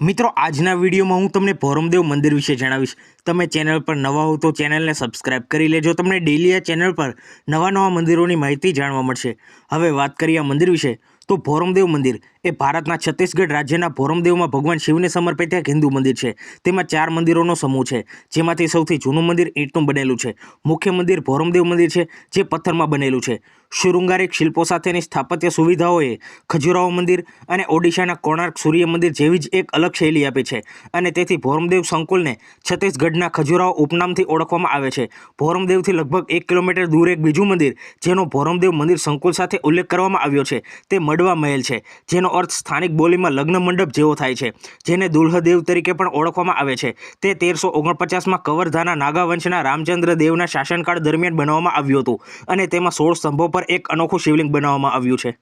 મિત્રો, આજના વિડીયોમાં હું તમને ભોરમદેવ મંદિર વિશે જણાવીશ. તમે ચેનલ પર નવા હો તો ચેનલને સબસ્ક્રાઇબ કરી લેજો. તમને ડેલી આ ચેનલ પર નવા નવા મંદિરોની માહિતી જાણવા મળશે. હવે વાત કરીએ આ મંદિર વિશે. તો ભોરમદેવ મંદિર. એ ભારતના છત્તીસગઢ રાજ્યના ભોરમદેવમાં ભગવાન શિવને સમર્પિત એક હિન્દુ મંદિર છે. તેમાં ચાર મંદિરોનો સમૂહ છે, જેમાંથી સૌથી જૂનું મંદિર ઈંટનું બનેલું છે. મુખ્ય મંદિર ભોરમદેવ મંદિર છે, જે પથ્થરમાં બનેલું છે. શૃંગારિક શિલ્પો સાથેની સ્થાપત્ય સુવિધાઓએ ખજુરાહો મંદિર અને ઓડિશાના કોણાર્ક સૂર્ય મંદિર જેવી જ એક અલગ શૈલી આપી છે. અને તેથી ભોરમદેવ સંકુલને છત્તીસગઢના ખજુરાહો ઉપનામથી ઓળખવામાં આવે છે. ભોરમદેવથી લગભગ એક કિલોમીટર દૂર એક બીજું મંદિર, જેનો ભોરમદેવ મંદિર સંકુલ સાથે ઉલ્લેખ કરવામાં આવ્યો છે. તે મડવા મહેલ છે, જેનો અર્થ સ્થાનિક બોલીમાં લગ્ન મંડપ જેવો થાય છે, જેને દુલ્હદેવ તરીકે પણ ઓળખવામાં આવે છે. તે તેરસો ઓગણપચાસમાં કવરધાના નાગા વંશના રામચંદ્ર દેવના શાસનકાળ દરમિયાન બનાવવામાં આવ્યું હતું અને તેમાં સોળ સ્તંભો પર એક અનોખું શિવલિંગ બનાવવામાં આવ્યું છે.